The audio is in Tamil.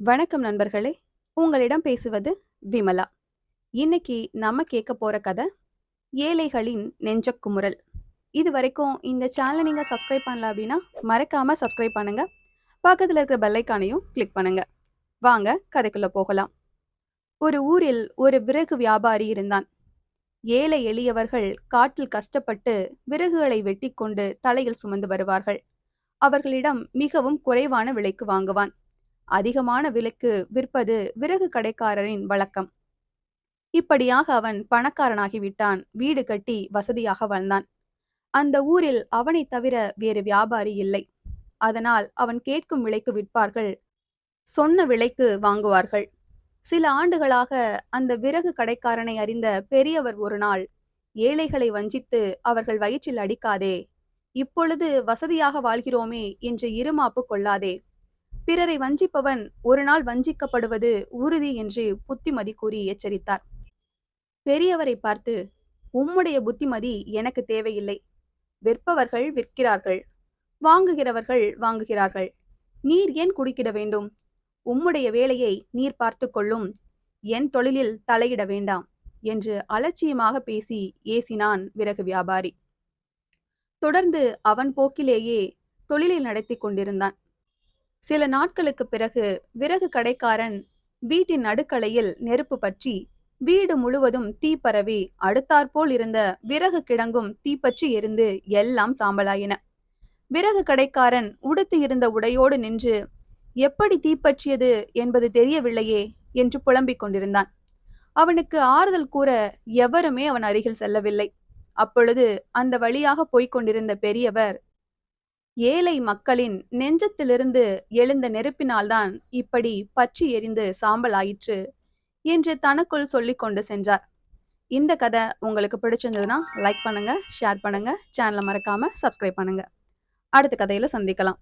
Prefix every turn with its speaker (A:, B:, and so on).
A: வணக்கம் நண்பர்களே! உங்களிடம் பேசுவது விமலா. இன்னைக்கு நம்ம கேட்க போற கதை, ஏழைகளின் நெஞ்சக் குமுறல். இதுவரைக்கும் இந்த சேனலை நீங்க சப்ஸ்கிரைப் பண்ணல அப்படின்னா, மறக்காம சப்ஸ்கிரைப் பண்ணுங்க. பக்கத்துல இருக்கிற பெல்லைக்கானையும் கிளிக் பண்ணுங்க. வாங்க கதைக்குள்ள போகலாம். ஒரு ஊரில் ஒரு விறகு வியாபாரி இருந்தான். ஏழை எளியவர்கள் காட்டில் கஷ்டப்பட்டு விறகுகளை வெட்டி கொண்டு தலையில் சுமந்து வருவார்கள். அவர்களிடம் மிகவும் குறைவான விலைக்கு வாங்குவான். அதிகமான விலைக்கு விற்பது விறகு கடைக்காரரின் வழக்கம். இப்படியாக அவன் பணக்காரனாகி விட்டான். வீடு கட்டி வசதியாக வாழ்ந்தான். அந்த ஊரில் அவனை தவிர வேறு வியாபாரி இல்லை. அதனால் அவன் கேட்கும் விலைக்கு விற்பார்கள். சொன்ன விலைக்கு வாங்குவார்கள். சில ஆண்டுகளாக அந்த விறகு கடைக்காரனை அறிந்த பெரியவர் ஒரு நாள், ஏழைகளை வஞ்சித்து அவர்கள் வயிற்றில் அடிக்காதே, இப்பொழுது வசதியாக வாழ்கிறோமே என்று இருமாப்பு கொள்ளாதே. பிறரை வஞ்சிப்பவன் ஒரு நாள் வஞ்சிக்கப்படுவது உறுதி என்று புத்திமதி கூறி எச்சரித்தார். பெரியவரை பார்த்து, உம்முடைய புத்திமதி எனக்கு தேவையில்லை. விற்பவர்கள் விற்கிறார்கள். வாங்குகிறவர்கள் வாங்குகிறார்கள். நீர் ஏன் குடிக்கிட வேண்டும்? உம்முடைய வேலையை நீர் பார்த்து கொள்ளும். என் தொழிலில் தலையிட வேண்டாம் என்று அலட்சியமாக பேசி ஏசினான் விறகு வியாபாரி. தொடர்ந்து அவன் போக்கிலேயே தொழிலை நடத்தி கொண்டிருந்தான். சில நாட்களுக்குப் பிறகு விறகு கடைக்காரன் வீட்டின் அடுக்கலையில் நெருப்பு பற்றி வீடு முழுவதும் தீ பரவி அடுத்தாற்போல் இருந்த விறகு கிடங்கும் தீப்பற்றி எரிந்து எல்லாம் சாம்பலாயின. விறகு கடைக்காரன் உடுத்து இருந்த உடையோடு நின்று எப்படி தீப்பற்றியது என்பது தெரியவில்லையே என்று புலம்பிக் கொண்டிருந்தான். அவனுக்கு ஆறுதல் கூற எவருமே அவன் அருகில் செல்லவில்லை. அப்பொழுது அந்த வழியாக போய்க் கொண்டிருந்த பெரியவர் ஏழை மக்களின் நெஞ்சத்திலிருந்து எழுந்த நெருப்பினால்தான் இப்படி பற்றி எரிந்து சாம்பல் ஆயிற்று என்று தனக்குள் சொல்லிக்கொண்டு சென்றார். இந்த கதை உங்களுக்கு பிடிச்சிருந்ததுன்னா லைக் பண்ணுங்க ஷேர் பண்ணுங்க சேனலை மறக்காம சப்ஸ்கிரைப் பண்ணுங்க. அடுத்த கதையில சந்திக்கலாம்.